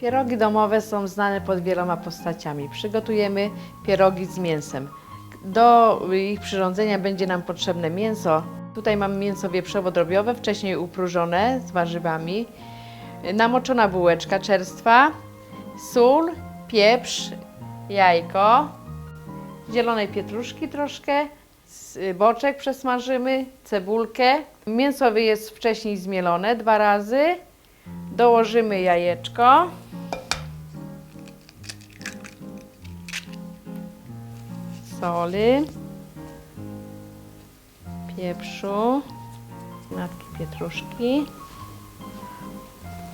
Pierogi domowe są znane pod wieloma postaciami. Przygotujemy pierogi z mięsem. Do ich przyrządzenia będzie nam potrzebne mięso. Tutaj mamy mięso wieprzowo-drobiowe, wcześniej upróżone z warzywami. Namoczona bułeczka czerstwa, sól, pieprz, jajko, zielonej pietruszki troszkę, boczek przesmażymy, cebulkę. Mięso jest wcześniej zmielone dwa razy. Dołożymy jajeczko. Soli. Pieprzu. Natki pietruszki.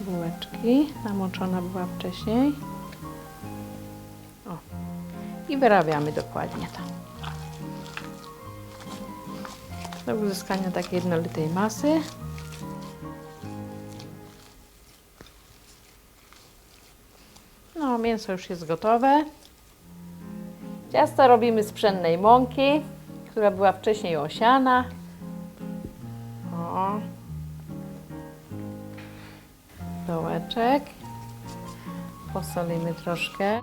Bułeczki. Namoczona była wcześniej. O. I wyrabiamy dokładnie to. Do uzyskania takiej jednolitej masy. No, mięso już jest gotowe. Ciasto robimy z pszennej mąki, która była wcześniej osiana. O. Dołeczek. Posolimy troszkę.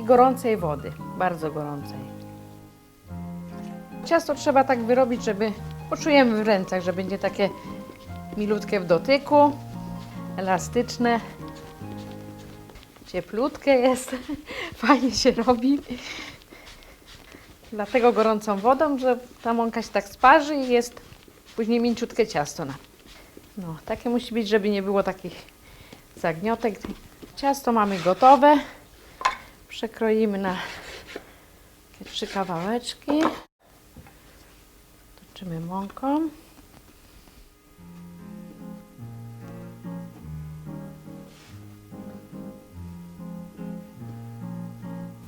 I gorącej wody, bardzo gorącej. Ciasto trzeba tak wyrobić, żeby poczujemy w rękach, że będzie takie milutkie w dotyku elastyczne, cieplutkie jest, fajnie się robi. Dlatego gorącą wodą, że ta mąka się tak sparzy i jest później mięciutkie ciasto. No, takie musi być, żeby nie było takich zagniotek. Ciasto mamy gotowe. Przekroimy na trzy kawałeczki. Toczymy mąką.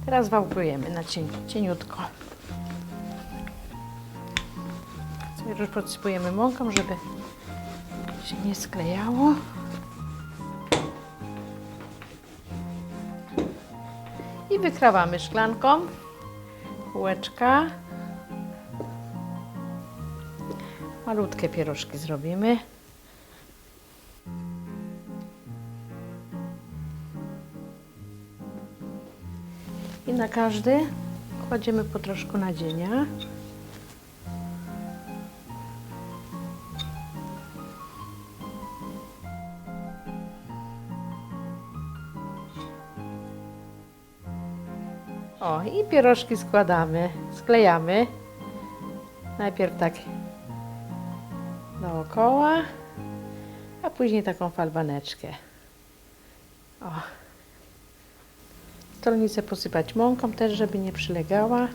Teraz wałkujemy na cień, cieniutko. Już podsypujemy mąką, żeby się nie sklejało. I wykrawamy szklanką. Kółeczka. Malutkie pierożki zrobimy. I na każdy kładziemy po troszku nadzienia. O, i pierożki składamy, sklejamy. Najpierw tak dookoła, a później taką falbaneczkę. O. Stolnicę posypać mąką też, żeby nie przylegała.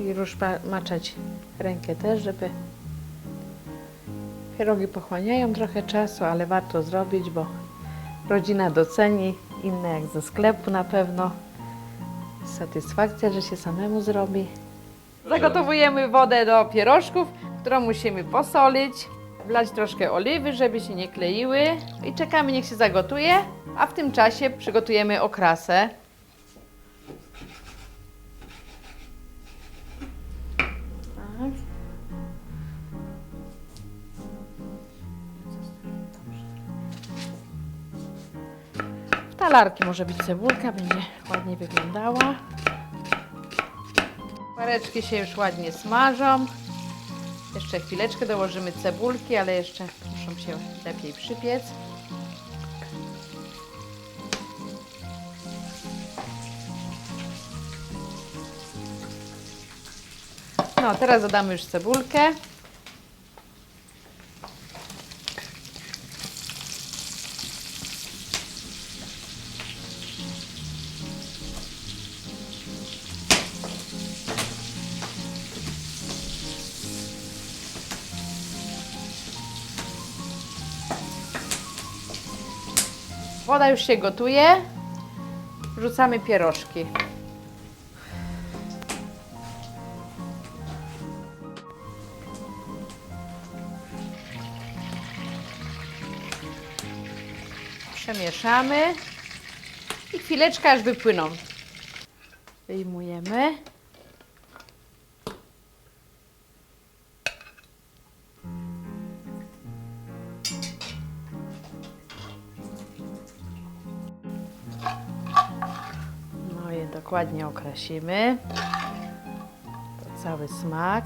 I już maczać rękę też, żeby pierogi pochłaniają trochę czasu, ale warto zrobić, bo rodzina doceni, inne jak ze sklepu na pewno. Satysfakcja, że się samemu zrobi. Zagotowujemy wodę do pierożków, którą musimy posolić, wlać troszkę oliwy, żeby się nie kleiły i czekamy niech się zagotuje, a w tym czasie przygotujemy okrasę. Tak. W talarki może być cebulka, będzie ładnie wyglądała. Pareczki się już ładnie smażą. Jeszcze chwileczkę dołożymy cebulki, ale jeszcze muszą się lepiej przypiec. No, teraz dodamy już cebulkę. Woda już się gotuje. Wrzucamy pierożki. Przemieszamy i chwileczkę aż wypłyną. Wyjmujemy. Dokładnie okrasimy. To cały smak.